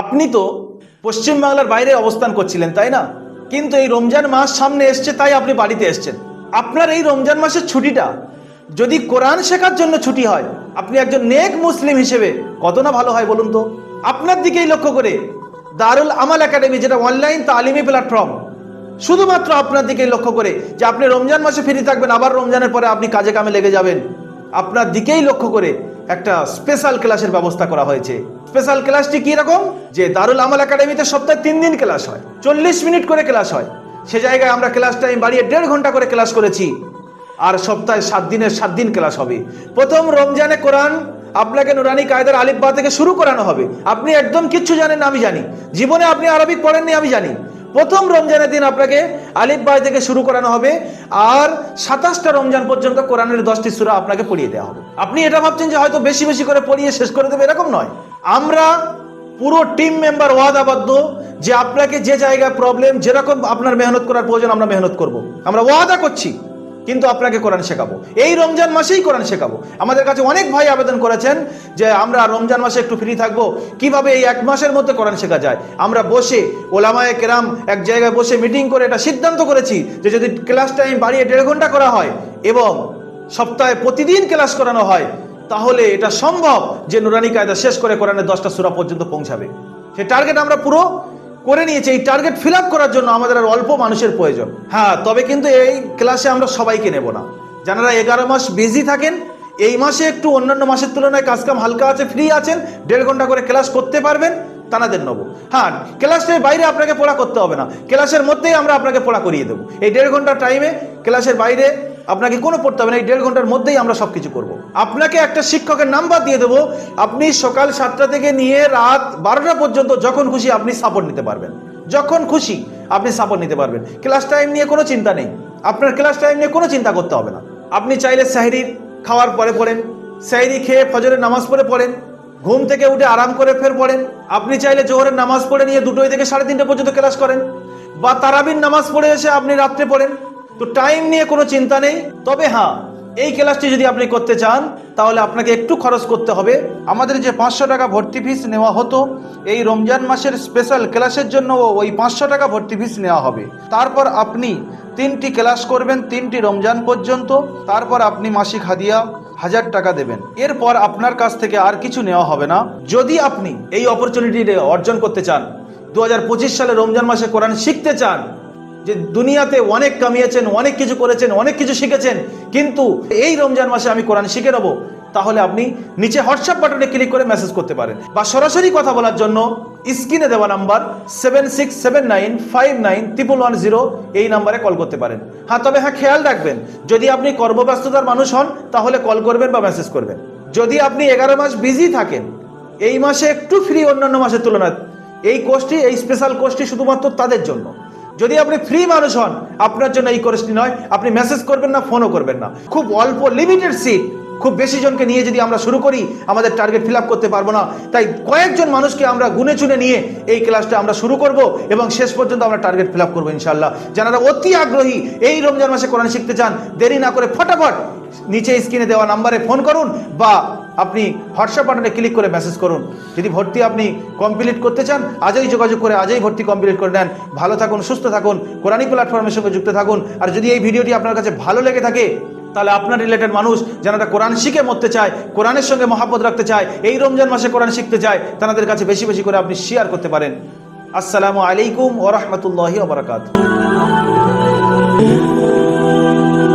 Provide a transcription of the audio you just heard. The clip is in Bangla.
আপনি তো পশ্চিমবাংলার বাইরে অবস্থান করছিলেন, তাই না? কিন্তু এই রমজান মাস সামনে এসছে, তাই আপনি বাড়িতে এসছেন। আপনার এই রমজান মাসের ছুটিটা, যদি কোরআন শেখার জন্য ছুটি হয়, আপনি একজন নেক মুসলিম হিসেবে কত না ভালো হয় বলুন তো? আপনার দিকেই লক্ষ্য করে দারুল আমাল একাডেমি, যেটা অনলাইন তালিমি প্ল্যাটফর্ম, শুধুমাত্র আপনার দিকেই লক্ষ্য করে যে আপনি রমজান মাসে ফ্রি থাকবেন, আবার রমজানের পরে আপনি কাজে কামে লেগে যাবেন। আপনার দিকেই লক্ষ্য করে একটা স্পেশাল ক্লাসের ব্যবস্থা করা হয়েছে। স্পেশাল ক্লাসটি কি রকম? যে দারুল আমাল একাডেমিতে সপ্তাহে তিন দিন ক্লাস হয়, চল্লিশ মিনিট করে ক্লাস হয়। সে জায়গায় আমরা ক্লাস টাইম বাড়িয়ে দেড় ঘণ্টা করে ক্লাস করেছি। আর সপ্তাহে সাত দিনের, সাত দিন ক্লাস হবে। প্রথম রমজানে কোরআন, আপনাকে নুরানি কায়দার আলিফবা থেকে শুরু করানো হবে। আপনি একদম কিচ্ছু জানেন আমি জানি। জীবনে আপনি আরবিক পড়েননি, আমি জানি। প্রথম রমজানের দিন আপনাকে আলিফ বাই থেকে শুরু করানো হবে, আর সাতাশটা রমজান পর্যন্ত কোরআনের দশটি সুরা আপনাকে পড়িয়ে দেওয়া হবে। আপনি এটা ভাবছেন যে হয়তো বেশি বেশি করে পড়িয়ে শেষ করে দেবে, এরকম নয়। আমরা পুরো টিম মেম্বার ওয়াদাবদ্ধ যে আপনাকে যে জায়গায় প্রবলেম যেরকম আপনার মেহনত করার প্রয়োজন, আমরা মেহনত করব। আমরা ওয়াদা করছি। কিন্তু আপনাকে কোরআন শেখাবো। এই রমজান মাসেই কোরআন শেখাবো। আমাদের কাছে অনেক ভাই আবেদন করেছেন যে আমরা রমজান মাসে একটু ফ্রি থাকব। কীভাবে এই এক মাসের মধ্যে কোরআন শেখা যায়? আমরা বসে ওলামায়ে কেরাম এক জায়গায় বসে মিটিং করে এটা সিদ্ধান্ত করেছি যে যদি ক্লাস টাইম বাড়িয়ে দেড় ঘণ্টা করা হয় এবং সপ্তাহে প্রতিদিন ক্লাস করানো হয়, তাহলে এটা সম্ভব যে নুরানি কায়দা শেষ করে কোরআনের দশটা সুরা পর্যন্ত পৌঁছাবে। সে টার্গেট আমরা পুরো করে নিয়েছে, এই টার্গেট ফিল করার জন্য আমাদের আর অল্প মানুষের প্রয়োজন। হ্যাঁ তবে কিন্তু এই ক্লাসে আমরা সবাইকে নেব না। যারা এগারো মাস বিজি থাকেন, এই মাসে একটু অন্যান্য মাসের তুলনায় কাজকাম হালকা আছে ফ্রি আছেন, দেড় ঘণ্টা করে ক্লাস করতে পারবেন, তানাদের নেব। হ্যাঁ ক্লাসের বাইরে আপনাকে পড়া করতে হবে না। ক্লাসের মধ্যেই আমরা আপনাকে পড়া করিয়ে দেবো। এই দেড় ঘণ্টা টাইমে ক্লাসের বাইরে আপনাকে কোনো পড়তে হবে না, এই দেড় ঘণ্টার মধ্যেই আমরা সব কিছু করব। আপনাকে একটা শিক্ষকের নাম্বার দিয়ে দেবো, আপনি সকাল সাতটা থেকে নিয়ে রাত বারোটা পর্যন্ত যখন খুশি আপনি সাপোর্ট নিতে পারবেন। যখন খুশি আপনি সাপোর্ট নিতে পারবেন। ক্লাস টাইম নিয়ে কোনো চিন্তা নেই। আপনার ক্লাস টাইম নিয়ে কোনো চিন্তা করতে হবে না। আপনি চাইলে সাহেরির খাওয়ার পরে পড়েন, সাহেরি খেয়ে ফজরের নামাজ পড়ে পড়েন, ঘুম থেকে উঠে আরাম করে ফের পড়েন। আপনি চাইলে জোহরের নামাজ পড়ে নিয়ে দুটোই থেকে সাড়ে তিনটে পর্যন্ত ক্লাস করেন। বা তারাবির নামাজ পড়ে এসে আপনি রাত্রে পড়েন। তো টাইম নিয়ে কোনো চিন্তা নেই। তবে হ্যাঁ এই ক্লাসটি যদি আপনি করতে চান, তাহলে আপনাকে একটু খরচ করতে হবে। আমাদের যে পাঁচশো টাকা ভর্তি ফিস নেওয়া হতো, এই রমজান মাসের স্পেশাল ক্লাসের জন্য ওই পাঁচশো টাকা ভর্তি ফিস নেওয়া হবে। তারপর আপনি তিনটি ক্লাস করবেন, তিনটি রমজান পর্যন্ত। তারপর আপনি মাসিক হাদিয়া হাজার টাকা দেবেন। এরপর আপনার কাছ থেকে আর কিছু নেওয়া হবে না। যদি আপনি এই অপরচুনিটি অর্জন করতে চান দু হাজার পঁচিশ সালে রমজান মাসে কোরআন শিখতে চান যে দুনিয়াতে অনেক কামিয়েছেন, অনেক কিছু করেছেন, অনেক কিছু শিখেছেন, কিন্তু এই রমজান মাসে আমি কোরআন শিখে নেব, তাহলে আপনি নিচে হোয়াটসঅ্যাপ বাটনে ক্লিক করে মেসেজ করতে পারেন। বা সরাসরি কথা বলার জন্য স্ক্রিনে দেওয়া number seven six seven nine five nine triple one zero এই নাম্বারে কল করতে পারেন। হ্যাঁ তবে হ্যাঁ খেয়াল রাখবেন, যদি আপনি কর্মব্যস্ততার মানুষ হন, তাহলে কল করবেন বা মেসেজ করবেন। যদি আপনি এগারো মাস বিজি থাকেন, এই মাসে একটু ফ্রি অন্যান্য মাসের তুলনায়, এই কোর্সটি এই স্পেশাল কোর্সটি শুধুমাত্র তাদের জন্য। যদি আপনি ফ্রি মানুষ হন, আপনার জন্য এই কোর্সটি নয়। আপনি মেসেজ করবেন না ফোনও করবেন না। খুব অল্প লিমিটেড সিট খুব বেশি জনকে নিয়ে যদি আমরা শুরু করি, আমাদের টার্গেট ফিল করতে পারব না। তাই কয়েকজন মানুষকে আমরা গুনে চুনে নিয়ে এই ক্লাসটা আমরা শুরু করব এবং শেষ পর্যন্ত আমরা টার্গেট ফিল আপ করব ইনশাল্লাহ যারা অতি আগ্রহী এই রমজান মাসে কোরআন শিখতে চান, দেরি না করে ফটাফট নিচে স্ক্রিনে দেওয়া নাম্বারে ফোন করুন বা আপনি হোয়াটসঅ্যাপ বাটনে ক্লিক করে মেসেজ করুন। যদি ভর্তি আপনি কমপ্লিট করতে চান, আজই যোগাযোগ করে আজই ভর্তি কমপ্লিট করে নেন। ভালো থাকুন, সুস্থ থাকুন কোরআনী প্ল্যাটফর্মের সঙ্গে যুক্ত থাকুন। আর যদি এই ভিডিওটি আপনার কাছে ভালো লেগে থাকে, তাহলে আপনার রিলেটেড মানুষ যারা কোরআন শিখে মরতে চায়, কোরআনের সঙ্গে মহাব্বত রাখতে চায়, এই রমজান মাসে কোরআন শিখতে চায় তাদের কাছে বেশি বেশি করে আপনি শেয়ার করতে পারেন। আসসালামু আলাইকুম ওরহমতুল্লাহি ওবরাকাত